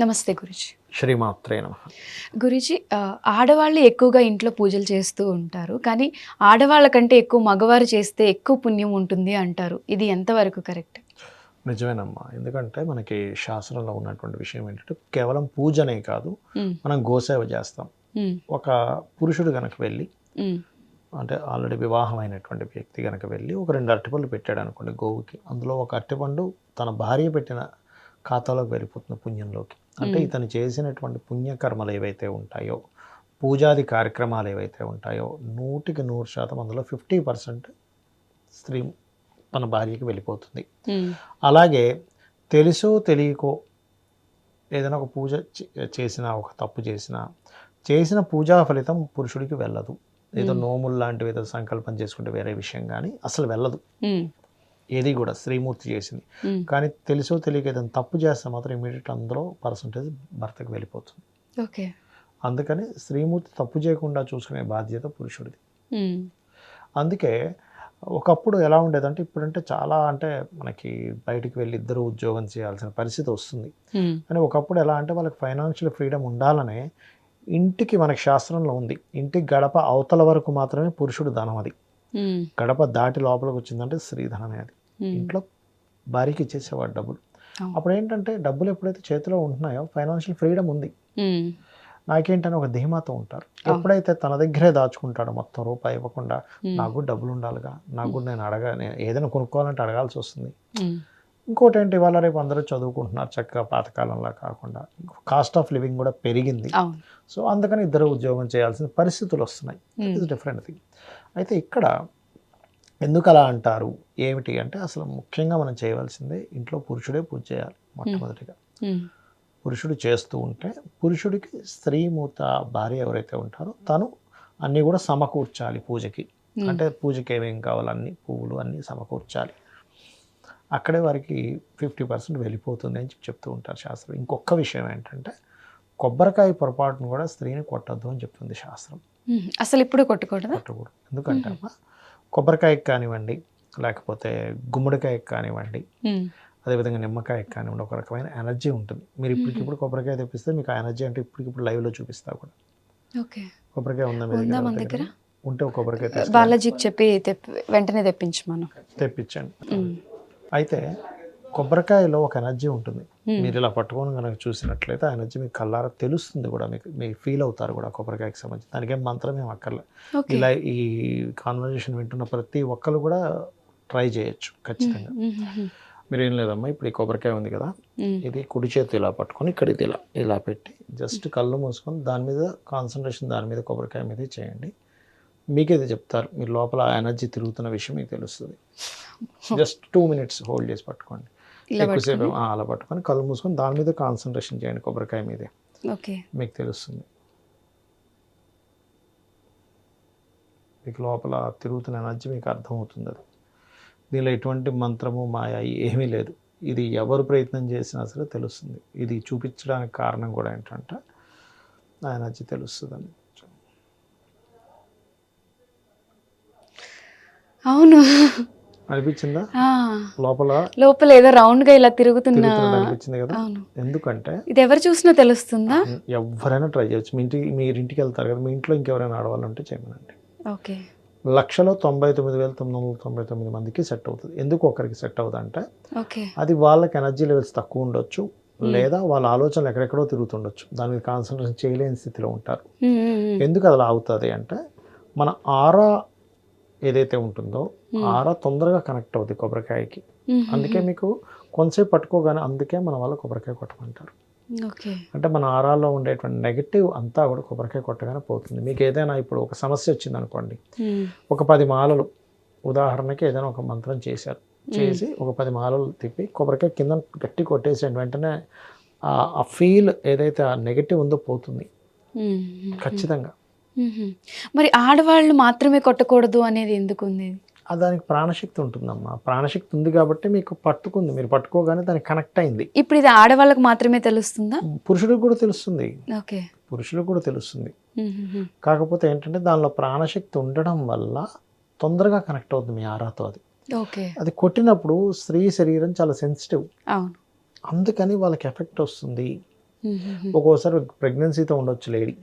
నమస్తే గురుజీ. శ్రీమాత్రే నమ. గురుజీ ఆడవాళ్ళు ఎక్కువగా ఇంట్లో పూజలు చేస్తూ ఉంటారు కానీ ఆడవాళ్ళ కంటే ఎక్కువ మగవారు చేస్తే ఎక్కువ పుణ్యం ఉంటుంది అంటారు. ఇది ఎంతవరకు కరెక్ట్? నిజమేనమ్మా. ఎందుకంటే మనకి శాస్త్రంలో ఉన్నటువంటి విషయం ఏంటంటే కేవలం పూజనే కాదు మనం గోసేవ చేస్తాం. ఒక పురుషుడు కనుక వెళ్ళి అంటే ఆల్రెడీ వివాహమైనటువంటి వ్యక్తి కనుక వెళ్ళి ఒక రెండు అరటిపళ్ళు పెట్టాడు అనుకోండి గోవుకి అందులో ఒక అరటిపండు తన భార్య పెట్టిన ఖాతాలోకి వెళ్ళిపోతుంది పుణ్యంలోకి. అంటే. ఇతను చేసినటువంటి పుణ్యకర్మలు ఏవైతే ఉంటాయో పూజాది కార్యక్రమాలు ఏవైతే ఉంటాయో నూటికి నూరు శాతం అందులో ఫిఫ్టీ పర్సెంట్ స్త్రీ తన భార్యకి వెళ్ళిపోతుంది. అలాగే తెలుసో తెలియకో ఏదైనా ఒక పూజ చేసినా ఒక తప్పు చేసినా చేసిన పూజా ఫలితం పురుషుడికి వెళ్ళదు. ఏదో. నోములు లాంటివి ఏదో సంకల్పం చేసుకుంటే వేరే విషయం కానీ అసలు వెళ్ళదు. ఏది కూడా శ్రీమూర్తి చేసింది. కానీ తెలుసో తెలియక ఏదైనా తప్పు చేస్తే మాత్రం ఇమీడియట్ అందులో పర్సంటేజ్ భర్తకు వెళ్ళిపోతుంది. ఓకే. అందుకని శ్రీమూర్తి తప్పు చేయకుండా చూసుకునే బాధ్యత పురుషుడిది. అందుకే ఒకప్పుడు ఎలా ఉండేదంటే ఇప్పుడంటే చాలా అంటే మనకి బయటికి వెళ్ళి ఇద్దరు ఉద్యోగం చేయాల్సిన పరిస్థితి వస్తుంది. కానీ ఒకప్పుడు ఎలా అంటే వాళ్ళకి ఫైనాన్షియల్ ఫ్రీడమ్ ఉండాలనే ఇంటికి మనకి శాస్త్రంలో ఉంది. ఇంటికి గడప అవతల వరకు మాత్రమే పురుషుడు ధనం అది. గడప దాటి లోపలికి వచ్చిందంటే స్త్రీధనమే అది. ఇంట్లో భార్యకి ఇచ్చేసేవాడు డబ్బులు. అప్పుడు ఏంటంటే డబ్బులు ఎప్పుడైతే చేతిలో ఉంటున్నాయో ఫైనాన్షియల్ ఫ్రీడమ్ ఉంది. నాకేంటని ఒక ధీమాతో ఉంటారు. ఎప్పుడైతే తన దగ్గరే దాచుకుంటాడో మొత్తం రూపాయి ఇవ్వకుండా నాకు కూడా డబ్బులు ఉండాలిగా నాకు కూడా నేను అడగా నేను ఏదైనా కొనుక్కోవాలంటే అడగాల్సి వస్తుంది. ఇంకోటి ఏంటి ఇవాళ రేపు అందరూ చదువుకుంటున్నారు చక్కగా పాతకాలంలా కాకుండా. కాస్ట్ ఆఫ్ లివింగ్ కూడా పెరిగింది. సో అందుకని ఇద్దరు ఉద్యోగం చేయాల్సిన పరిస్థితులు వస్తున్నాయి. ఇట్ డిఫరెంట్ థింగ్ అయితే ఇక్కడ ఎందుకు అలా అంటారు? ఏమిటి అంటే అసలు ముఖ్యంగా మనం చేయవలసిందే ఇంట్లో పురుషుడే పూజ చేయాలి మొట్టమొదటిగా. పురుషుడు చేస్తూ ఉంటే పురుషుడికి స్త్రీ మూత భార్య ఎవరైతే ఉంటారో తను అన్నీ కూడా సమకూర్చాలి పూజకి. అంటే పూజకి ఏమేం కావాలి అన్ని పువ్వులు అన్నీ సమకూర్చాలి. అక్కడే వారికి ఫిఫ్టీ పర్సెంట్ వెళ్ళిపోతుంది అని చెప్పి చెప్తూ ఉంటారు శాస్త్రం. ఇంకొక విషయం ఏంటంటే కొబ్బరికాయ పొరపాటును కూడా స్త్రీని కొట్టద్దు అని చెప్తుంది శాస్త్రం. అసలు ఇప్పుడు కొట్టకూడదా కొట్టకూడదు. ఎందుకంటే అమ్మా కొబ్బరికాయకి కానివ్వండి లేకపోతే గుమ్మడికాయకి కానివ్వండి అదేవిధంగా నిమ్మకాయకి కానివ్వండి ఒక రకమైన ఎనర్జీ ఉంటుంది. మీరు ఇప్పటికిప్పుడు కొబ్బరికాయ తెప్పిస్తే మీకు ఆ ఎనర్జీ అంటే ఇప్పటికిప్పుడు లైవ్లో చూపిస్తా కూడా. ఓకే. కొబ్బరికాయ ఉందా మీ దగ్గర? ఉంటే ఒక కొబ్బరికాయ. బాలాజీకి చెప్పి వెంటనే తెప్పించమను తెప్పించండి. అయితే కొబ్బరికాయలో ఒక ఎనర్జీ ఉంటుంది. మీరు ఇలా పట్టుకొని కనుక చూసినట్లయితే ఆ ఎనర్జీ మీకు కల్లారా తెలుస్తుంది కూడా మీకు మీరు ఫీల్ అవుతారు కూడా కొబ్బరికాయకి సంబంధించి. దానికి ఏం మంత్రం ఏం అక్కర్లే. ఇలా ఈ కాన్వర్జేషన్ వింటున్న ప్రతి ఒక్కరు కూడా ట్రై చేయొచ్చు ఖచ్చితంగా. మీరు ఏం లేదమ్మా ఇప్పుడు ఈ కొబ్బరికాయ ఉంది కదా. ఇది కుడి చేతి ఇలా పట్టుకొని ఇక్కడ ఇది ఇలా ఇలా పెట్టి జస్ట్ కళ్ళు మూసుకొని దాని మీద కాన్సన్ట్రేషన్ దాని మీద కొబ్బరికాయ మీద చేయండి. మీకే ఇది చెప్తారు? మీరు లోపల ఎనర్జీ తిరుగుతున్న విషయం మీకు తెలుస్తుంది. జస్ట్ టూ మినిట్స్ హోల్డ్ చేసి పట్టుకోండి. ఇలా ఎక్కువసేపు అలా పట్టుకొని కళ్ళు మూసుకొని దాని మీద కాన్సన్ట్రేషన్ చేయండి కొబ్బరికాయ మీదే. ఓకే. మీకు తెలుస్తుంది. మీకు లోపల తిరుగుతున్న ఎనర్జీ మీకు అర్థమవుతుంది అది. దీనిలో ఎటువంటి మంత్రము మాయ ఏమీ లేదు. ఇది ఎవరు ప్రయత్నం చేసినా సరే తెలుస్తుంది. ఇది చూపించడానికి కారణం కూడా ఏంటంటే ఆ ఎనర్జీ తెలుస్తుంది అని. అవును. అనిపించిందా? లోపల లోపల ఏదో రౌండ్గా ఇలా తిరుగుతున్న అనిపించింది కదా? ఎందుకంటే? ఇది ఎవరు చూసినా తెలుస్తుందా? ఎవరైనా ట్రై చేయొచ్చు. మీ ఇంటికి మీరు ఇంటికి వెళ్తారు కదా మీ ఇంట్లో ఇంకెవరైనా ఆడవాళ్ళు ఉంటే చేయమనండి. ఓకే. లక్షలో తొంభై తొమ్మిది వేల తొమ్మిది వందల తొంభై తొమ్మిది మందికి సెట్ అవుతుంది. ఎందుకు ఒకరికి సెట్ అవుతుంది అంటే అది వాళ్ళకి ఎనర్జీ లెవెల్స్ తక్కువ ఉండొచ్చు లేదా వాళ్ళ ఆలోచనలు ఎక్కడెక్కడో తిరుగుతుండొచ్చు. దాని మీద కాన్సన్ట్రేషన్ చేయలేని స్థితిలో ఉంటారు. ఎందుకు అలా అవుతుంది అంటే మన ఆరా ఏదైతే ఉంటుందో. ఆరా తొందరగా కనెక్ట్ అవుతుంది కొబ్బరికాయకి. అందుకే మీకు కొంతసేపు పట్టుకోగానే అందుకే మన వాళ్ళ కొబ్బరికాయ కొట్టమంటారు. అంటే మన ఆరాల్లో ఉండేటువంటి నెగటివ్ అంతా కూడా కొబ్బరికాయ కొట్టగానే పోతుంది. మీకు ఏదైనా ఇప్పుడు ఒక సమస్య వచ్చింది అనుకోండి ఒక పది మాలలు ఉదాహరణకి ఏదైనా ఒక మంత్రం చేశారు. చేసి ఒక పది మాలలు తిప్పి కొబ్బరికాయ కింద గట్టి కొట్టేసి వెంటనే ఆ- ఫీల్ ఏదైతే ఆ నెగటివ్ ఉందో పోతుంది. ఖచ్చితంగా. మరి ఆడవాళ్ళు మాత్రమే కొట్టకూడదు అనేది ఎందుకు ఉంది ఆ దానికి ప్రాణశక్తి ఉంటుందమ్మా. ప్రాణశక్తి ఉంది కాబట్టి మీకు పట్టుకుంది. మీరు పట్టుకోగానే దానికి కనెక్ట్ అయింది. ఇప్పుడు ఇది ఆడవాళ్ళకి మాత్రమే తెలుస్తుందా? పురుషుడికి కూడా తెలుస్తుంది. ఓకే. పురుషుడికి కూడా తెలుస్తుంది. కాకపోతే ఏంటంటే దానిలో ప్రాణశక్తి ఉండడం వల్ల తొందరగా కనెక్ట్ అవుతుంది మీ ఆరాతో అది. ఓకే. అది కొట్టినప్పుడు స్త్రీ శరీరం చాలా సెన్సిటివ్ అవును. అందుకని వాళ్ళకి ఎఫెక్ట్ వస్తుంది. ఒక్కోసారి ప్రెగ్నెన్సీతో ఉండొచ్చు లేడీ.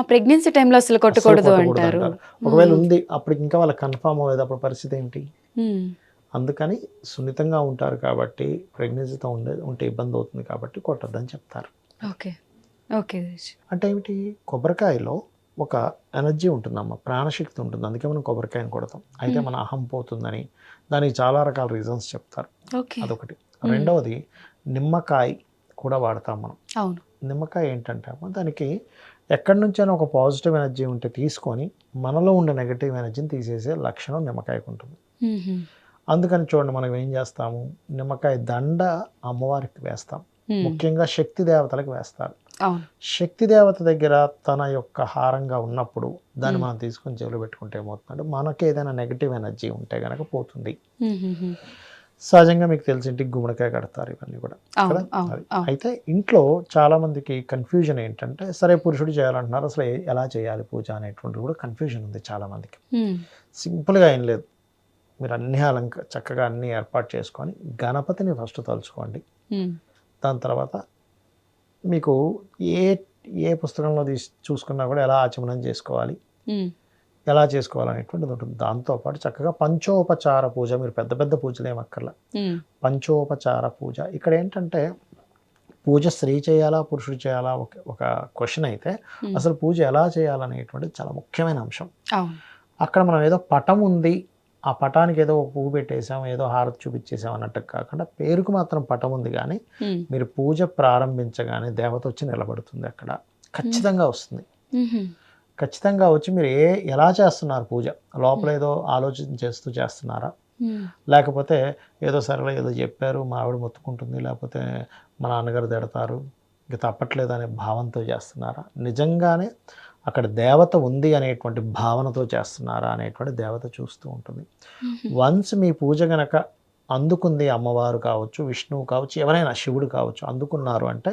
ప్రెగ్నెన్సీ టైంలో అసలు కొట్టకూడదు అంటారు. ఒకవేళ ఉంది అప్పటికి ఇంకా వాళ్ళకి కన్ఫామ్ అవ్వలేదు అప్పుడు పరిస్థితి ఏంటి. అందుకని సున్నితంగా ఉంటారు కాబట్టి ప్రెగ్నెన్సీతో ఉండే ఉంటే ఇబ్బంది అవుతుంది కాబట్టి కొట్టొద్దని చెప్తారు. ఓకే. ఓకే అంటే ఏమిటి? కొబ్బరికాయలో ఒక ఎనర్జీ ఉంటుందమ్మ ప్రాణశక్తి ఉంటుంది. అందుకే మనం కొబ్బరికాయని కొడతాం. అయితే మన అహం పోతుందని దానికి చాలా రకాల రీజన్స్ చెప్తారు. అదొకటి. రెండవది నిమ్మకాయ కూడా వాడతాం మనం. అవును. నిమ్మకాయ ఏంటంటే దానికి ఎక్కడి నుంచైనా ఒక పాజిటివ్ ఎనర్జీ ఉంటే తీసుకొని మనలో ఉండే నెగటివ్ ఎనర్జీని తీసేసే లక్షణం నిమ్మకాయకు ఉంటుంది. అందుకని చూడండి మనం ఏం చేస్తాము? నిమ్మకాయ దండ అమ్మవారికి వేస్తాం. ముఖ్యంగా శక్తి దేవతలకు వేస్తారు. శక్తి దేవత దగ్గర తన యొక్క హారంగా ఉన్నప్పుడు దాన్ని మనం తీసుకొని చెవులు పెట్టుకుంటే ఏమవుతుందంటే మనకి ఏదైనా నెగిటివ్ ఎనర్జీ ఉంటే కనుక పోతుంది. సహజంగా మీకు తెలిసి ఇంటికి గుమ్మడికాయ కడతారు ఇవన్నీ కూడా కదా? అయితే ఇంట్లో చాలా మందికి కన్ఫ్యూజన్ ఏంటంటే సరే పురుషుడు చేయాలంటున్నారు అసలు ఎలా చేయాలి పూజ అనేటువంటి కూడా కన్ఫ్యూజన్ ఉంది చాలా మందికి మ్మ్. సింపుల్గా ఏం లేదు మీరు అన్ని అలంక చక్కగా అన్ని ఏర్పాటు చేసుకొని గణపతిని ఫస్ట్ తలుచుకోండి. దాని తర్వాత మీకు ఏ ఏ పుస్తకంలో తీసి చూసుకున్నా కూడా ఎలా ఆచమనం చేసుకోవాలి. ఎలా చేసుకోవాలనేటువంటిది ఉంటుంది దాంతోపాటు చక్కగా పంచోపచార పూజ మీరు పెద్ద పెద్ద పూజలు ఏమక్కర్లా. పంచోపచార పూజ ఇక్కడ ఏంటంటే పూజ స్త్రీ చేయాలా పురుషుడు చేయాలా ఒక ఒక క్వశ్చన్ అయితే. అసలు పూజ ఎలా చేయాలనేటువంటిది చాలా ముఖ్యమైన అంశం అక్కడ మనం ఏదో పటం ఉంది ఆ పటానికి ఏదో ఒక పువ్వు పెట్టేసాం ఏదో హారతి చూపించేసాం అన్నట్టు కాకుండా పేరుకు మాత్రం పటం ఉంది కానీ. మీరు పూజ ప్రారంభించగానే దేవత వచ్చి నిలబడుతుంది అక్కడ ఖచ్చితంగా వస్తుంది. ఖచ్చితంగా వచ్చి మీరు ఏ ఎలా చేస్తున్నారు పూజ? లోపల ఏదో ఆలోచన చేస్తూ చేస్తున్నారా. లేకపోతే ఏదో సరళ ఏదో చెప్పారు మా ఆవిడ మొత్తుకుంటుంది లేకపోతే మా నాన్నగారు తిడతారు ఇంక తప్పట్లేదు అనే భావంతో చేస్తున్నారా? నిజంగానే అక్కడ దేవత ఉంది అనేటువంటి భావనతో చేస్తున్నారా అనేటువంటి దేవత చూస్తూ ఉంటుంది. వన్స్ మీ పూజ గనక అందుకుంది అమ్మవారు కావచ్చు విష్ణువు కావచ్చు ఎవరైనా శివుడు కావచ్చు అందుకున్నారు అంటే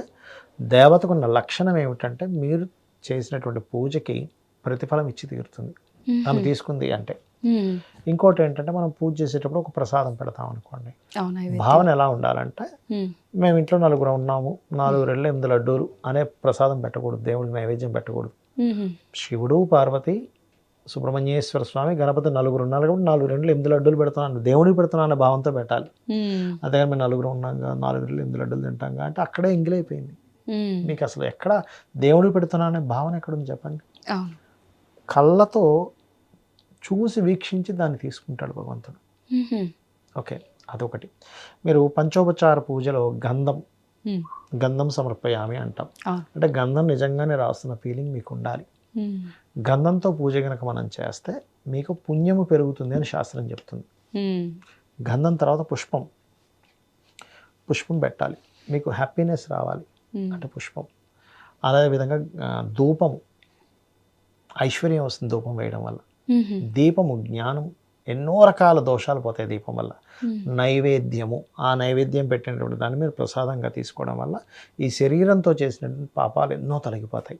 దేవతకున్న లక్షణం ఏమిటంటే మీరు చేసినటువంటి పూజకి ప్రతిఫలం ఇచ్చి తీరుతుంది ఆమె తీసుకుంది అంటే. ఇంకోటి ఏంటంటే మనం పూజ చేసేటప్పుడు ఒక ప్రసాదం పెడతాం అనుకోండి భావన ఎలా ఉండాలంటే మ్మ్. ఇంట్లో నలుగురు ఉన్నాము నాలుగు రెళ్ళు ఎనిమిది లడ్డూలు అనే ప్రసాదం పెట్టకూడదు దేవుడికి నైవేద్యం పెట్టకూడదు. శివుడు పార్వతి సుబ్రహ్మణ్యేశ్వర స్వామి గణపతి నలుగురు ఉన్నారు కాబట్టి నాలుగు రెండు ఎనిమిది లడ్డూలు పెడుతున్నాను దేవుడికి పెడుతున్నాను అనే భావంతో పెట్టాలి. అదే మేము నలుగురు ఉన్నాం నాలుగు రెండు ఎనిమిది లడ్డూలు తింటాం అంటే అక్కడే ఎంగిలైపోయింది మ్మ్. మీకు అసలు ఎక్కడ దేవుడికి పెడుతున్నా అనే భావన ఎక్కడుంది చెప్పండి? కళ్ళతో చూసి వీక్షించి దాన్ని తీసుకుంటాడు భగవంతుడు. ఓకే అదొకటి. మీరు పంచోపచార పూజలో గంధం. గంధం సమర్పయామి అంటాం. అంటే గంధం నిజంగానే రాస్తున్న ఫీలింగ్ మీకు ఉండాలి. గంధంతో పూజ కనుక మనం చేస్తే మీకు పుణ్యము పెరుగుతుంది అని శాస్త్రం చెప్తుంది. గంధం తర్వాత పుష్పం. పుష్పం పెట్టాలి. మీకు హ్యాపీనెస్ రావాలి. అంటే పుష్పం అదేవిధంగా ధూపము ఐశ్వర్యం వస్తుంది ధూపం వేయడం వల్ల. దీపము జ్ఞానం ఎన్నో రకాల దోషాలు పోతాయి దీపం వల్ల. నైవేద్యము ఆ నైవేద్యం పెట్టినటువంటి దాన్ని మీరు ప్రసాదంగా తీసుకోవడం వల్ల ఈ శరీరంతో చేసినటువంటి పాపాలు ఎన్నో తొలగిపోతాయి.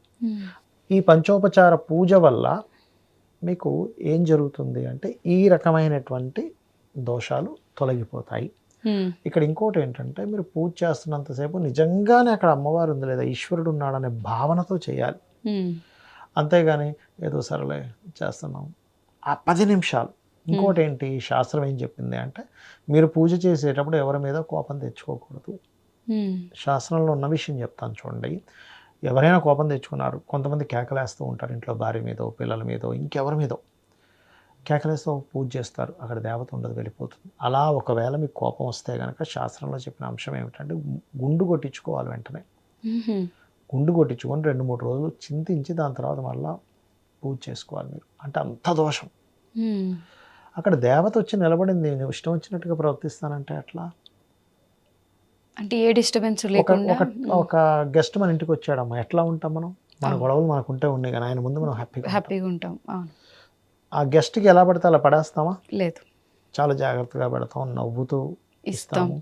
ఈ పంచోపచార పూజ వల్ల మీకు ఏం జరుగుతుంది అంటే ఈ రకమైనటువంటి దోషాలు తొలగిపోతాయి. ఇక్కడ ఇంకోటి ఏంటంటే మీరు పూజ చేస్తున్నంతసేపు నిజంగానే అక్కడ అమ్మవారు ఉంది లేదా ఈశ్వరుడు ఉన్నాడనే భావనతో చేయాలి. అంతేగాని ఏదో సరలే చేస్తున్నాం. ఆ పది నిమిషాలు. ఇంకోటి ఏంటి? శాస్త్రం ఏం చెప్పింది అంటే మీరు పూజ చేసేటప్పుడు ఎవరి మీద కోపం తెచ్చుకోకూడదు. శాస్త్రంలో ఉన్న విషయం చెప్తాను చూడండి. ఎవరైనా కోపం తెచ్చుకున్నారు. కొంతమంది కేకలేస్తూ ఉంటారు ఇంట్లో భార్య మీదో పిల్లల మీదో ఇంకెవరి మీదో. కేకలేస్తూ పూజ చేస్తారు. అక్కడ దేవత ఉండదు వెళ్ళిపోతుంది. అలా ఒకవేళ మీకు కోపం వస్తే కనుక శాస్త్రంలో చెప్పిన అంశం ఏమిటంటే గుండు కొట్టించుకోవాలి వెంటనే. గుండు కొట్టించుకొని రెండు మూడు రోజులు చింతించి దాని తర్వాత మళ్ళీ పూజ చేసుకోవాలి మీరు. అంటే అంత దోషం. అక్కడ దేవత వచ్చి నిలబడింది. నేను ఇష్టం వచ్చినట్టుగా ప్రవర్తిస్తానంటే అట్లా అంటే ఏ డిస్టర్బెన్స్ ఒక లేకుండా? ఒక గెస్ట్ మన ఇంటికి వచ్చాడమ్మా. ఎట్లా ఉంటాం మనం? మన గొడవలు మనకు ఉంటే ఉన్నాయి కానీ ఆయన ముందు మనం హ్యాపీగా. హ్యాపీగా ఉంటాం. అవును. ఆ గెస్ట్కి ఎలా పడితే అలా పడేస్తామా లేదు. చాలా జాగ్రత్తగా పెడతాం నవ్వుతూ ఇస్తాం. ఇస్తాము.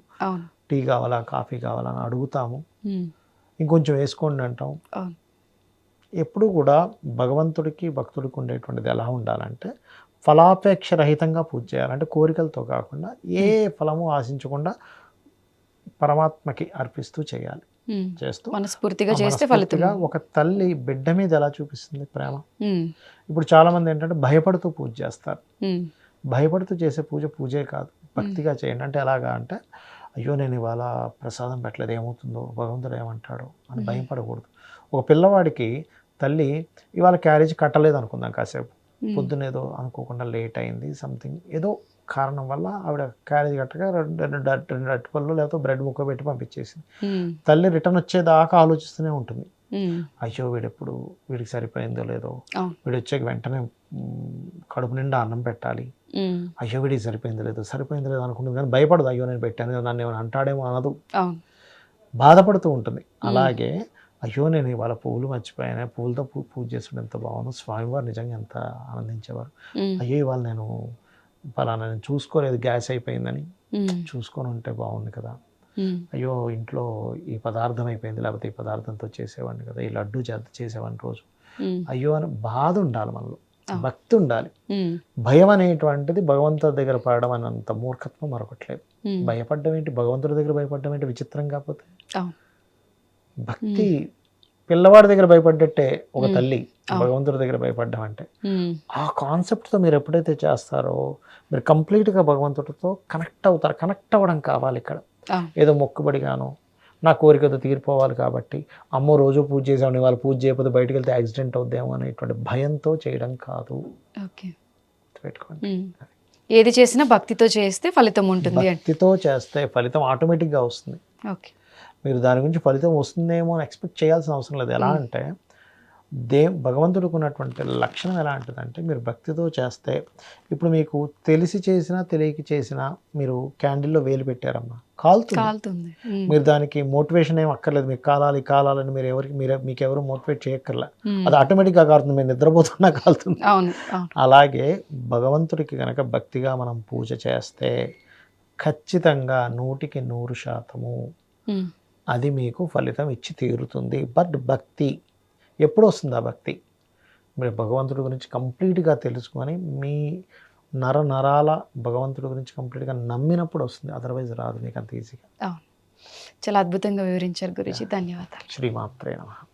టీ కావాలా కాఫీ కావాలా అని అడుగుతాము. ఇంకొంచెం వేసుకోండి అంటాం. ఎప్పుడు కూడా భగవంతుడికి భక్తుడికి ఉండేటువంటిది ఎలా ఉండాలంటే ఫలాపేక్ష రహితంగా పూజ చేయాలంటే కోరికలతో కాకుండా ఏ ఫలము ఆశించకుండా పరమాత్మకి అర్పిస్తూ చేయాలి. చేస్తూ మనస్ఫూర్తిగా చేస్తే ఫలితం. ఒక తల్లి బిడ్డ మీద ఎలా చూపిస్తుంది ప్రేమ. ఇప్పుడు చాలా మంది ఏంటంటే భయపడుతూ పూజ చేస్తారు. భయపడుతూ చేసే పూజ పూజే కాదు. భక్తిగా చేయండి. అంటే ఎలాగా అంటే అయ్యో నేను ఇవాళ ప్రసాదం పెట్టలేదు. ఏమవుతుందో? భగవంతుడు ఏమంటాడో? అని మ్మ్. భయపడకూడదు ఒక పిల్లవాడికి తల్లి ఇవాళ క్యారేజ్ కట్టలేదు అనుకుందాం కాసేపు. పొద్దునేదో అనుకోకుండా లేట్ అయింది సంథింగ్. ఏదో కారణం వల్ల ఆవిడ క్యారేజ్ కట్టగా రెండు రెండు అట్- రెండు అట్టుపళ్ళు లేకపోతే బ్రెడ్ ముక్క పెట్టి పంపించేసింది. తల్లి రిటర్న్ వచ్చేదాకా ఆలోచిస్తూనే ఉంటుంది. అయ్యో వీడెప్పుడు వీడికి సరిపోయిందో లేదో. వీడు వచ్చాక వెంటనే కడుపు నిండా అన్నం పెట్టాలి. అయ్యో వీడికి సరిపోయింది లేదు. సరిపోయింది లేదు అనుకుంటుంది కానీ భయపడదు. అయ్యో నేను పెట్టాను నన్ను ఏమైనా అంటాడేమో అనదు. బాధపడుతూ ఉంటుంది. అలాగే అయ్యో నేను ఇవాళ పువ్వులు మర్చిపోయాను. పువ్వులతో పూ పూజ చేస్తుంటే ఎంత బాగుంది. స్వామివారు నిజంగా ఎంత ఆనందించేవారు. అయ్యో ఇవాళ నేను పలానా నేను చూసుకోలేదు గ్యాస్ అయిపోయిందని. చూసుకొని ఉంటే బాగుంది కదా. అయ్యో ఇంట్లో ఈ పదార్థం అయిపోయింది లేకపోతే ఈ పదార్థంతో చేసేవాడిని కదా ఈ లడ్డు చేత చేసేవాడిని రోజు. అయ్యో అని బాధ ఉండాలి మనలో. భక్తి ఉండాలి. భయం అనేటువంటిది భగవంతుడి దగ్గర పడడం అన్నంత మూర్ఖత్వం మరొకట్లేదు. భయపడ్డం ఏంటి భగవంతుడి దగ్గర భయపడ్డం ఏంటి విచిత్రం కాకపోతే. భక్తి పిల్లవాడి దగ్గర భయపడ్డట్టే ఒక. తల్లి. భగవంతుడి దగ్గర భయపడ్డం అంటే. ఆ కాన్సెప్ట్తో మీరు ఎప్పుడైతే చేస్తారో మీరు కంప్లీట్గా భగవంతుడితో కనెక్ట్ అవుతారు కనెక్ట్ అవ్వడం కావాలి ఇక్కడ. ఏదో మొక్కుబడిగాను నా కోరికతో తీరిపోవాలి కాబట్టి అమ్మో రోజు పూజ చేసామని వాళ్ళు పూజ చేయకపోతే బయటకు వెళ్తే యాక్సిడెంట్ అవుద్దేమో అనేటువంటి భయంతో చేయడం కాదు పెట్టుకోండి. ఏది చేసినా భక్తితో చేస్తే ఫలితం ఉంటుంది భక్తితో చేస్తే ఫలితం ఆటోమేటిక్గా వస్తుంది ఓకే మీరు దాని గురించి ఫలితం వస్తుందేమో అని ఎక్స్పెక్ట్ చేయాల్సిన అవసరం లేదు. ఎలా అంటే దే భగవంతుడికి ఉన్నటువంటి లక్షణం ఎలా ఉంటుందంటే మీరు భక్తితో చేస్తే ఇప్పుడు మీకు తెలిసి చేసినా తెలియక చేసినా మీరు క్యాండిల్లో వేలు పెట్టారమ్మా. కాలుతుంది. మీరు దానికి మోటివేషన్ ఏం అక్కర్లేదు. మీకు కాలాలి కాలాలని మీరు ఎవరికి మీరు మీకు ఎవరు మోటివేట్ చేయక్కర్లే. అది ఆటోమేటిక్గా కాలుతుంది. మీరు నిద్రపోతున్నా కాలుతుంది. అలాగే భగవంతుడికి కనుక భక్తిగా మనం పూజ చేస్తే ఖచ్చితంగా నూటికి నూరు శాతము. అది మీకు ఫలితం ఇచ్చి తీరుతుంది. బట్ భక్తి ఎప్పుడు వస్తుంది ఆ భక్తి? మీరు భగవంతుడి గురించి కంప్లీట్గా తెలుసుకొని మీ నర నరాల భగవంతుడి గురించి కంప్లీట్గా నమ్మినప్పుడు వస్తుంది. అదర్వైజ్ రాదు మీకు అంత ఈజీగా చాలా అద్భుతంగా వివరించారు గురుజీ. ధన్యవాదాలు. శ్రీమాత్రే నమః.